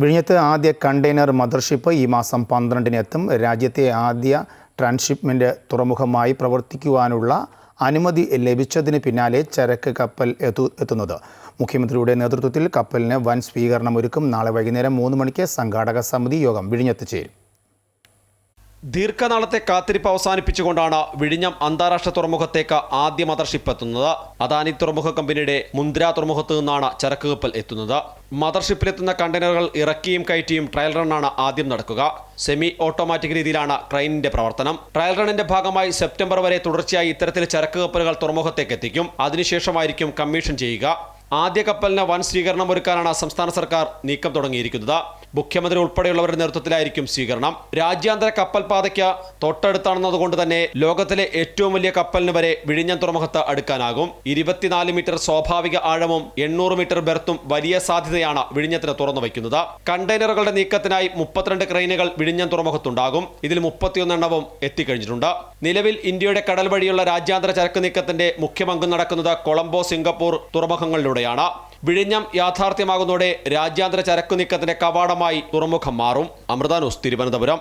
വിഴിഞ്ഞത്ത് ആദ്യ container mothership ഈ മാസം പന്ത്രണ്ടിന് എത്തും. രാജ്യത്തെ ആദ്യ ട്രാൻസ്ഷിപ്മെന്റ് തുറമുഖമായി പ്രവർത്തിക്കുവാനുള്ള അനുമതി ലഭിച്ചതിന് പിന്നാലെ ചരക്ക് കപ്പൽ എത്തു എത്തുന്നത്. മുഖ്യമന്ത്രിയുടെ നേതൃത്വത്തിൽ കപ്പലിന് വൻ സ്വീകരണം ഒരുക്കും നാളെ വൈകുന്നേരം മൂന്ന് മണിക്ക് സംഘാടക സമിതി യോഗം വിഴിഞ്ഞത്ത് ചേരും. ദീർഘനാളത്തെ കാത്തിരിപ്പ് അവസാനിപ്പിച്ചുകൊണ്ടാണ് വിഴിഞ്ഞം അന്താരാഷ്ട്ര തുറമുഖത്തേക്ക് ആദ്യ മദർഷിപ്പ് എത്തുന്നത്. അദാനി തുറമുഖ കമ്പനിയുടെ മുന്ദ്ര തുറമുഖത്ത് നിന്നാണ് ചരക്ക് കപ്പൽ എത്തുന്നത്. മദർഷിപ്പിലെത്തുന്ന കണ്ടെയ്നറുകൾ ഇറക്കിയും കയറ്റിയും ട്രയൽ റണ്ണാണ് ആദ്യം നടക്കുക. സെമി ഓട്ടോമാറ്റിക് രീതിയിലാണ് ട്രെയിനിന്റെ പ്രവർത്തനം. ട്രയൽ റണ്ണിന്റെ ഭാഗമായി സെപ്റ്റംബർ വരെ തുടർച്ചയായി ഇത്തരത്തിൽ ചരക്ക് കപ്പലുകൾ തുറമുഖത്തേക്ക് എത്തിക്കും. അതിനുശേഷമായിരിക്കും കമ്മീഷൻ ചെയ്യുക. ആദ്യ കപ്പലിന് വൻ സ്വീകരണം ഒരുക്കാനാണ് സംസ്ഥാന സർക്കാർ നീക്കം തുടങ്ങിയിരിക്കുന്നത്. മുഖ്യമന്ത്രി ഉൾപ്പെടെയുള്ളവരുടെ നേതൃത്വത്തിലായിരിക്കും സ്വീകരണം. രാജ്യാന്തര കപ്പൽ പാതയ്ക്ക് തൊട്ടടുത്താണെന്നതുകൊണ്ട് തന്നെ ലോകത്തിലെ ഏറ്റവും വലിയ കപ്പലിന് വരെ വിഴിഞ്ഞം തുറമുഖത്ത് അടുക്കാനാകും. ഇരുപത്തിനാല് മീറ്റർ സ്വാഭാവിക ആഴവും എണ്ണൂറ് മീറ്റർ ബെർത്തും വലിയ സാധ്യതയാണ് വിഴിഞ്ഞത്തിന് തുറന്നു വയ്ക്കുന്നത് കണ്ടെയ്നറുകളുടെ നീക്കത്തിനായി മുപ്പത്തിരണ്ട് ക്രെയിനുകൾ വിഴിഞ്ഞം തുറമുഖത്തുണ്ടാകും. ഇതിൽ മുപ്പത്തിയൊന്നെണ്ണവും എത്തിക്കഴിഞ്ഞിട്ടുണ്ട്. നിലവിൽ ഇന്ത്യയുടെ കടൽ വഴിയുള്ള രാജ്യാന്തര ചരക്ക് നീക്കത്തിന്റെ മുഖ്യമംഗം നടക്കുന്നത് കൊളംബോ സിംഗപ്പൂർ തുറക്കുകയാണ് വിഴിഞ്ഞം യാഥാർത്ഥ്യമാകുന്നതോടെ രാജ്യാന്തര ചരക്കു നീക്കത്തിന്റെ കവാടമായി തുറമുഖം മാറും. അമൃതാനൂസ് തിരുവനന്തപുരം.